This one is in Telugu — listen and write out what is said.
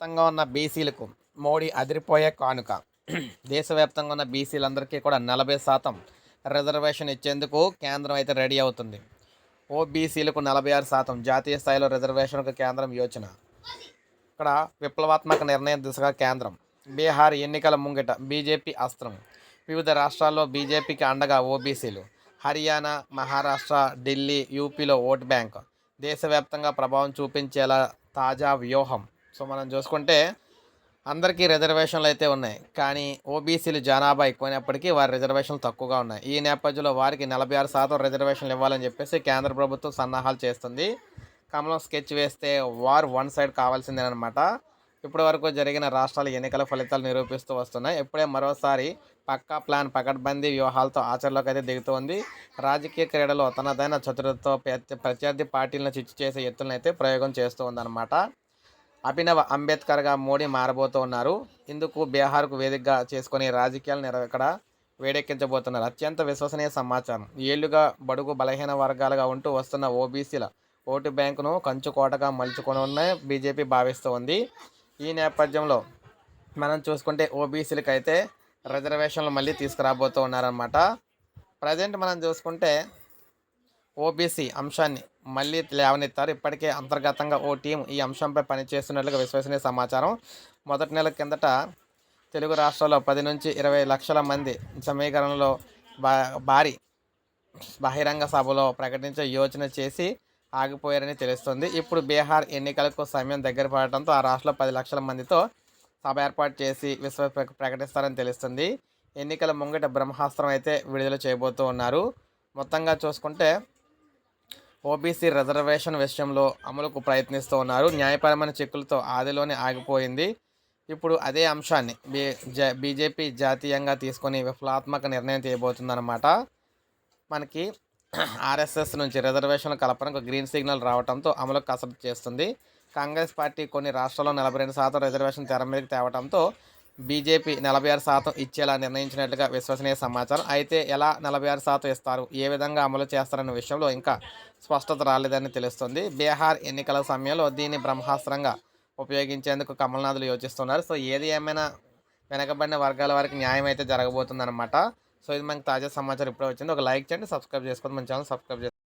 దేశవ్యాప్తంగా ఉన్న బీసీలకు మోడీ అదిరిపోయే కానుక. దేశవ్యాప్తంగా ఉన్న బీసీలందరికీ కూడా నలభై శాతం రిజర్వేషన్ ఇచ్చేందుకు కేంద్రం అయితే రెడీ అవుతుంది. ఓబీసీలకు నలభై ఆరు శాతం జాతీయ స్థాయిలో రిజర్వేషన్కు కేంద్రం యోచన. ఇక్కడ విప్లవాత్మక నిర్ణయం దిశగా కేంద్రం. బీహార్ ఎన్నికల ముంగిట బీజేపీ అస్త్రం. వివిధ రాష్ట్రాల్లో బీజేపీకి అండగా ఓబీసీలు. హర్యానా మహారాష్ట్ర ఢిల్లీ యూపీలో ఓట్ బ్యాంక్. దేశవ్యాప్తంగా ప్రభావం చూపించేలా తాజా వ్యూహం. సో మనం చూసుకుంటే అందరికీ రిజర్వేషన్లు అయితే ఉన్నాయి. కానీ ఓబీసీలు జనాభా ఎక్కువైనప్పటికీ వారి రిజర్వేషన్లు తక్కువగా ఉన్నాయి. ఈ నేపథ్యంలో వారికి నలభై ఆరు శాతం రిజర్వేషన్లు ఇవ్వాలని చెప్పేసి కేంద్ర ప్రభుత్వం సన్నాహాలు చేస్తుంది. కమలం స్కెచ్ వేస్తే వారు వన్ సైడ్ కావాల్సిందేనమాట ఇప్పటి వరకు జరిగిన రాష్ట్రాల ఎన్నికల ఫలితాలు నిరూపిస్తూ వస్తున్నాయి. ఇప్పుడే మరోసారి పక్కా ప్లాన్ పకడ్బందీ వ్యూహాలతో ఆచరణలోకి అయితే దిగుతోంది రాజకీయ క్రీడలో తనదైన చతురతో ప్రత్యర్థి పార్టీలను చిచ్చు చేసే ఎత్తులను అయితే ప్రయోగం చేస్తూ ఉందన్నమాట. అభినవ్ అంబేద్కర్గా మోడీ మారబోతూ ఉన్నారు. ఇందుకు బీహార్కు వేదికగా చేసుకుని రాజకీయాలు నెర ఇక్కడ వేడెక్కించబోతున్నారు. అత్యంత విశ్వసనీయ సమాచారం. ఏళ్ళుగా బడుగు బలహీన వర్గాలుగా ఉంటూ వస్తున్న ఓబీసీల ఓటు బ్యాంకును కంచుకోటగా మలుచుకొని ఉన్నాయి బీజేపీ భావిస్తూ ఉంది. ఈ నేపథ్యంలో మనం చూసుకుంటే ఓబీసీలకైతే రిజర్వేషన్లు మళ్ళీ తీసుకురాబోతూ ఉన్నారన్నమాట. ప్రజెంట్ మనం చూసుకుంటే ఓబీసీ అంశాన్ని మళ్ళీ లేవనెత్తారు. ఇప్పటికే అంతర్గతంగా ఓ టీం ఈ అంశంపై పనిచేస్తున్నట్లుగా విశ్వసనీయ సమాచారం. మొదటి నెల కిందట తెలుగు రాష్ట్రాల్లో పది నుంచి ఇరవై లక్షల మంది సమీకరణలో బా భారీ బహిరంగ సభలో ప్రకటించే యోచన చేసి ఆగిపోయారని తెలుస్తుంది. ఇప్పుడు బీహార్ ఎన్నికలకు సమయం దగ్గర పడటంతో ఆ రాష్ట్రంలో పది లక్షల మందితో సభ ఏర్పాటు చేసి విశ్వ ప్రకటిస్తారని తెలుస్తుంది. ఎన్నికల ముంగట బ్రహ్మాస్త్రం అయితే విడుదల చేయబోతూ ఉన్నారు. మొత్తంగా చూసుకుంటే ఓబీసీ రిజర్వేషన్ విషయంలో అమలుకు ప్రయత్నిస్తూ ఉన్నారు. న్యాయపరమైన చిక్కులతో ఆదిలోనే ఆగిపోయింది. ఇప్పుడు అదే అంశాన్ని బీ బీజేపీ జాతీయంగా తీసుకొని విప్లవాత్మక నిర్ణయం చేయబోతుందన్నమాట మనకి ఆర్ఎస్ఎస్ నుంచి రిజర్వేషన్ కల్పనకు గ్రీన్ సిగ్నల్ రావడంతో అమలు కసరత్తు చేస్తుంది. కాంగ్రెస్ పార్టీ కొన్ని రాష్ట్రాల్లో నలభై రెండు శాతం రిజర్వేషన్ తెర మీదకి తేవడంతో బీజేపీ నలభై ఆరు శాతం ఇచ్చేలా నిర్ణయించినట్లుగా విశ్వసనీయ సమాచారం. అయితే ఎలా నలభై ఆరు శాతం ఇస్తారు? ఏ విధంగా అమలు చేస్తారన్న విషయంలో ఇంకా స్పష్టత రాలేదని తెలుస్తుంది. బీహార్ ఎన్నికల సమయంలో దీన్ని బ్రహ్మాస్త్రంగా ఉపయోగించేందుకు కమల్నాథులు యోచిస్తున్నారు. సో ఏది ఏమైనా వెనకబడిన వర్గాల వారికి న్యాయం అయితే జరగబోతుందన్నమాట. సో ఇది మనకి తాజా సమాచారం. ఇప్పుడే వచ్చింది. ఒక లైక్ చేయండి సబ్స్క్రైబ్ చేసుకోండి. మన ఛానల్ సబ్స్క్రైబ్ చేసుకోండి